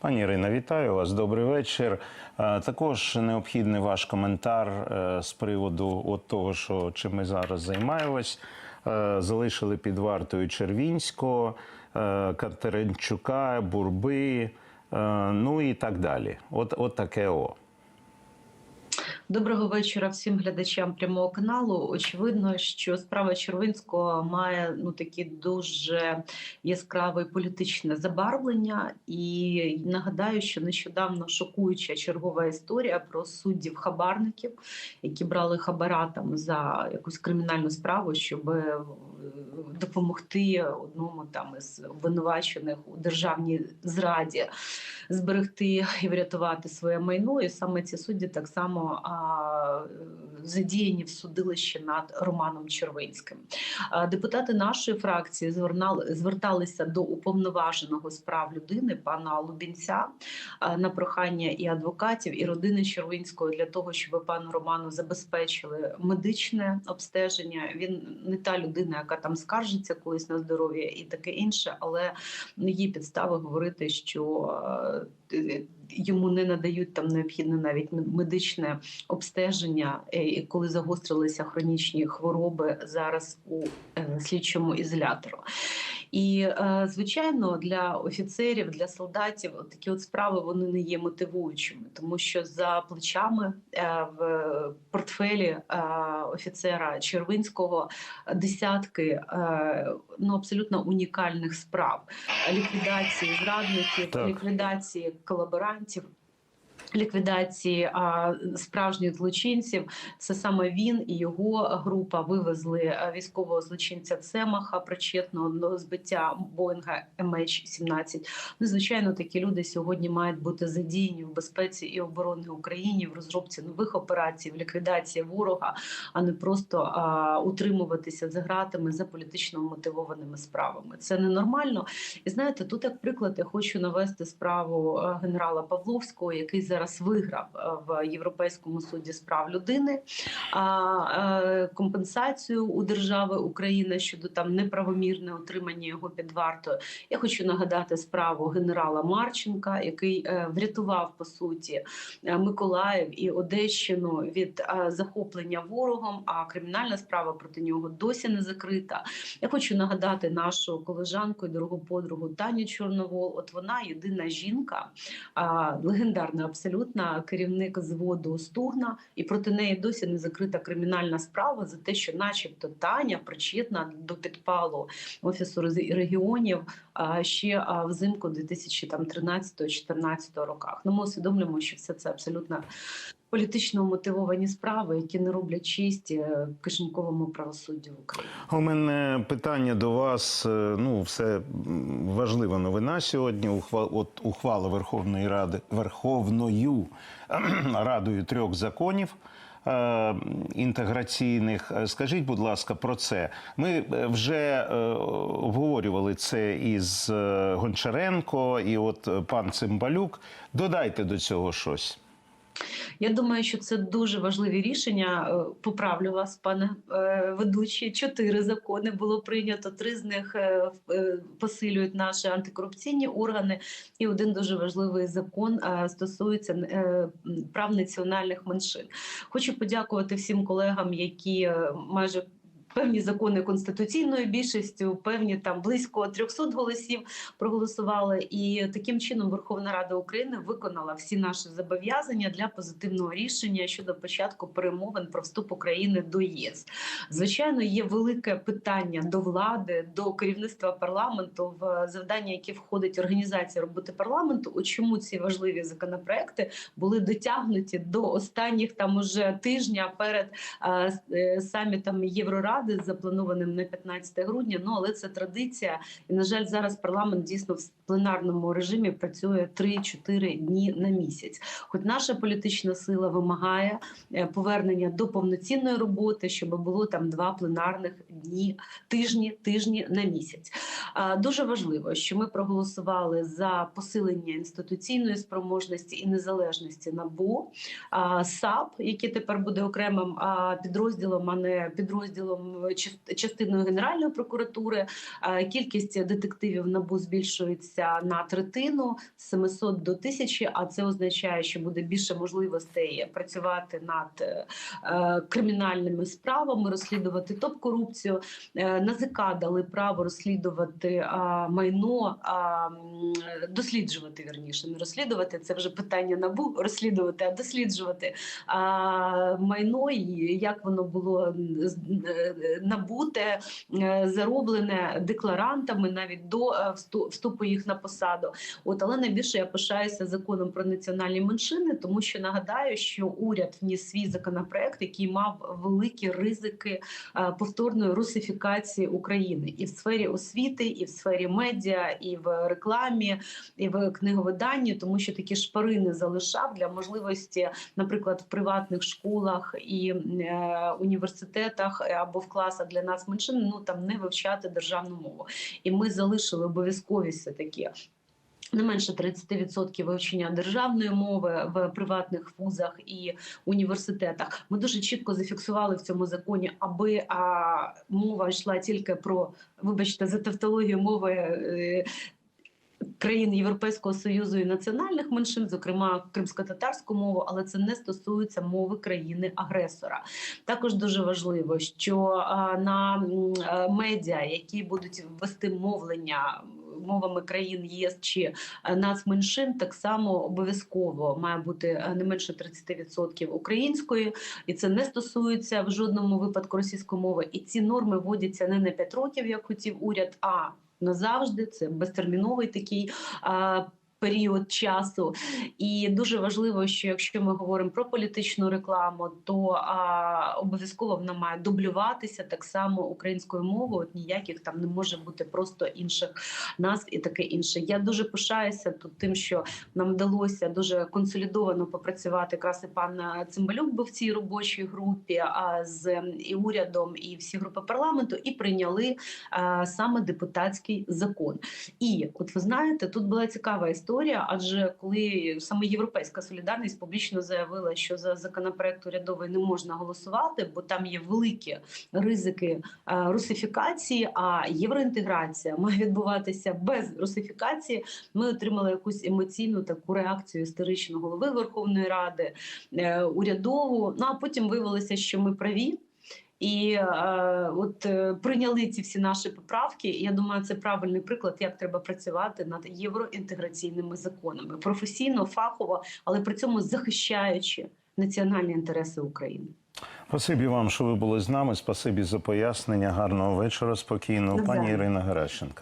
Пані Ірина, вітаю вас. Добрий вечір. Е, Також необхідний ваш коментар е, з приводу от того, що чим ми зараз займаємось. Е, Залишили під вартою Червінського, Катеринчука, Бурби, ну і так далі. От, от таке о. Доброго вечора всім глядачам прямого каналу. Очевидно, що справа Червинського має ну такі дуже яскраве політичне забарвлення. І нагадаю, що нещодавно шокуюча чергова історія про суддів хабарників, які брали хабара там за якусь кримінальну справу, щоб е, допомогти одному там із обвинувачених у державній зраді зберегти і врятувати своє майно. І саме ці судді так само задіяні в судилищі над Романом Червинським. Депутати нашої фракції зверталися до уповноваженого з прав людини пана Лубінця на прохання і адвокатів, і родини Червинського для того, щоб пану Роману забезпечили медичне обстеження. Він не та людина, яка там скаржиться колись на здоров'я і таке інше, але є підстави говорити, що е, йому не надають там необхідне навіть медичне обстеження, е, і коли загострилися хронічні хвороби зараз у е, слідчому ізолятору. І е, звичайно, для офіцерів, для солдатів, такі от справи вони не є мотивуючими, тому що за плечами е, в портфелі е, офіцера Червинського десятки ну абсолютно унікальних справ ліквідації зрадників, Так. ліквідації колаборантів. Ліквідації а, справжніх злочинців це саме він і його група вивезли військового злочинця Цемаха, причетного до збиття Боїнга MH17. Ну, звичайно, такі люди сьогодні мають бути задіяні в безпеці і оборони Україні в розробці нових операцій, в ліквідації ворога, а не просто а, утримуватися за гратами за політично мотивованими справами. Це ненормально. І знаєте, тут як приклад я хочу навести справу е, генерала Павловського, який зараз виграв е, в Європейському суді з прав людини е, компенсацію у держави України щодо там неправомірне отримання його під вартою. Я хочу нагадати справу генерала Марченка, який е, врятував по суті Миколаїв і Одещину від захоплення ворогом. А кримінальна справа проти нього досі не закрита. Я хочу нагадати нашу колежанку і дорогу подругу Таню Чорновол. От вона єдина жінка, легендарна абсолютно керівник зводу Стугна, і проти неї досі не закрита кримінальна справа за те, що, начебто, Таня причетна до підпалу офісу регіонів ще взимку 2013-2014 роках. Ну, ми усвідомлюємо, що все це абсолютно політично мотивовані справи, які не роблять честь е, кишеньковому правосуддю в Україні. У мене питання до вас. е, Ну, все важлива новина сьогодні. От ухвала Верховної Ради Верховною Радою трьох законів. е, Інтеграційних, скажіть, будь ласка, про це. Ми вже обговорювали це із Гончаренко і от пан Цимбалюк. Додайте до цього щось. Я думаю, що це дуже важливі рішення. Е, Поправлю вас, пане е, ведучий. Чотири закони було прийнято. Три з них е, посилюють наші антикорупційні органи. І один дуже важливий закон стосується прав національних меншин. Хочу подякувати всім колегам, які майже. Певні закони конституційною більшістю, певні там близько 300 голосів проголосували, і таким чином Верховна Рада України виконала всі наші зобов'язання для позитивного рішення щодо початку перемовин про вступ України до ЄС. Звичайно, є велике питання до влади, до керівництва парламенту, в завдання, яке входить організація роботи парламенту. От чому ці важливі законопроекти були дотягнуті до останніх там уже тижня перед е, е, самітом Євроради, запланованим на 15 грудня. Ну але це традиція, і на жаль, зараз парламент дійсно в пленарному режимі працює 3-4 дні на місяць. Хоч наша політична сила вимагає е, повернення до повноцінної роботи, щоб було там два пленарних дні, тижні, тижні на місяць. Дуже важливо, що ми проголосували за посилення інституційної спроможності і незалежності НАБУ, САП, який тепер буде окремим підрозділом, а не підрозділом частиною Генеральної прокуратури. Кількість детективів НАБУ збільшується на третину з 700 до 1000, а це означає, що буде більше можливостей працювати над е, кримінальними справами, розслідувати топ-корупцію. Е, НАЗК дали право розслідувати майно, досліджувати вірніше, не розслідувати. Це вже питання набу розслідувати, а досліджувати майно і як воно було е, набуте, е, зароблене декларантами навіть до е, вступу їх на посаду. От але найбільше я пишаюся законом про національні меншини, тому що нагадаю, що уряд вніс свій законопроект, який мав великі ризики е, повторної русифікації України і в сфері освіти, і в сфері медіа, і в рекламі, і в книговиданні, тому що такі шпарини залишав для можливості, наприклад, в приватних школах і університетах або в класах для нас меншин, ну там не вивчати державну мову. І ми залишили обов'язковість все таки. Не менше 30% вивчення державної мови в приватних вузах і університетах. Ми дуже чітко зафіксували в цьому законі, аби а, мова йшла тільки про, вибачте, за тавтологію мови. Країн Європейського союзу і національних меншин, зокрема кримсько-татарську мову, але це не стосується мови країни-агресора. Також дуже важливо, що на е, медіа, які будуть вести мовлення мовами країн ЄС чи е, нацменшин, так само обов'язково має бути е, не менше 30% української, і це не стосується в жодному випадку російської мови. І ці норми вводяться не на 5 років, як хотів уряд, а назавжди. Це безтерміновий такий. Період часу, і дуже важливо, що якщо ми говоримо про політичну рекламу, то а, обов'язково вона має дублюватися так само українською мовою. От ніяких там не може бути просто інших назв і таке інше. Я дуже пишаюся тут тим, що нам вдалося дуже консолідовано попрацювати. Якраз і пан Цимбалюк був в цій робочій групі а з і урядом, і всі групи парламенту, і прийняли а, саме депутатський закон. І от ви знаєте, тут була цікава історія, адже коли саме Європейська солідарність публічно заявила, що за законопроект урядовий не можна голосувати, бо там є великі ризики е, русифікації, а євроінтеграція має відбуватися без русифікації. Ми отримали якусь емоційну таку реакцію історичного голови Верховної Ради е, урядову. Ну а потім виявилося, що ми праві. І е, от е, прийняли ці всі наші поправки. Я думаю, це правильний приклад, як треба працювати над євроінтеграційними законами професійно, фахово, але при цьому захищаючи національні інтереси України. Спасибі вам, що ви були з нами. Спасибі за пояснення. Гарного вечора. Спокійного, пані Ірина Геращенко.